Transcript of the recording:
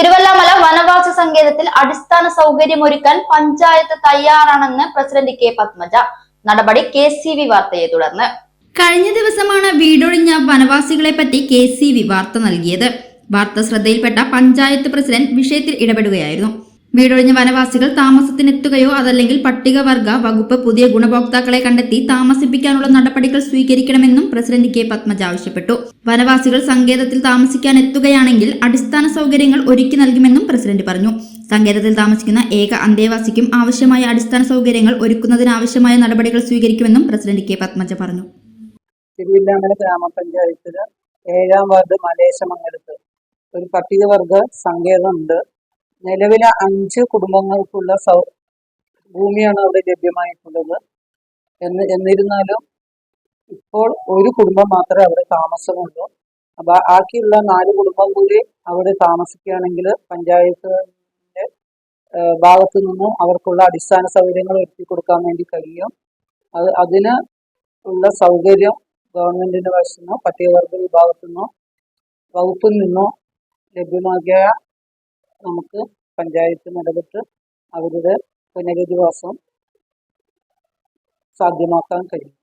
തിരുവല്ലാമല വനവാസ സങ്കേതത്തിൽ അടിസ്ഥാന സൗകര്യമൊരുക്കാൻ പഞ്ചായത്ത് തയ്യാറാണെന്ന് president K Padmaja. നടപടി കെ സി വി വാർത്തയെ തുടർന്ന്. കഴിഞ്ഞ ദിവസമാണ് വീടൊഴിഞ്ഞ വനവാസികളെ പറ്റി കെ സി വി വാർത്ത നൽകിയത്. വാർത്ത ശ്രദ്ധയിൽപ്പെട്ട പഞ്ചായത്ത് പ്രസിഡന്റ് വിഷയത്തിൽ ഇടപെടുകയായിരുന്നു. വീടൊഴിഞ്ഞ വനവാസികൾ താമസത്തിനെത്തുകയോ അതല്ലെങ്കിൽ പട്ടികവർഗ വകുപ്പ് പുതിയ ഗുണഭോക്താക്കളെ കണ്ടെത്തി താമസിപ്പിക്കാനുള്ള നടപടികൾ സ്വീകരിക്കണമെന്നും പ്രസിഡന്റ് കെ. പത്മജ ആവശ്യപ്പെട്ടു. വനവാസികൾ സങ്കേതത്തിൽ താമസിക്കാൻ എത്തുകയാണെങ്കിൽ അടിസ്ഥാന സൗകര്യങ്ങൾ ഒരുക്കി നൽകുമെന്നും പ്രസിഡന്റ് പറഞ്ഞു. സങ്കേതത്തിൽ താമസിക്കുന്ന ഏക അന്തേവാസിക്കും ആവശ്യമായ അടിസ്ഥാന സൗകര്യങ്ങൾ ഒരുക്കുന്നതിനാവശ്യമായ നടപടികൾ സ്വീകരിക്കുമെന്നും പ്രസിഡന്റ് കെ. പത്മജ പറഞ്ഞു. തിരുവില്ലാമല ഏഴാം വാർഡ് മലേശമംഗലത്ത് ഒരു പട്ടികവർഗ സങ്കേതമുണ്ട്. നിലവിലെ അഞ്ച് കുടുംബങ്ങൾക്കുള്ള സൗ ഭൂമിയാണ് അവിടെ ലഭ്യമായിട്ടുള്ളത്. എന്ന് എന്നിരുന്നാലും ഇപ്പോൾ ഒരു കുടുംബം മാത്രമേ അവിടെ താമസമുള്ളൂ. അപ്പൊ ബാക്കിയുള്ള നാല് കുടുംബം കൂടി അവിടെ താമസിക്കുകയാണെങ്കിൽ പഞ്ചായത്തിന്റെ ഭാഗത്തു നിന്നും അവർക്കുള്ള അടിസ്ഥാന സൗകര്യങ്ങൾ ഒരുക്കി കൊടുക്കാൻ വേണ്ടി കഴിയും. അത് അതിന് ഉള്ള സൗകര്യം ഗവൺമെന്റിന്റെ വശത്തുനിന്നോ പട്ടികവർഗ വിഭാഗത്തു നിന്നോ വകുപ്പിൽ നിന്നോ ലഭ്യമാക്കിയ നമുക്ക് പഞ്ചായത്ത് ഇടപെട്ട് അവരുടെ പുനരധിവാസം സാധ്യമാക്കാൻ കഴിയും.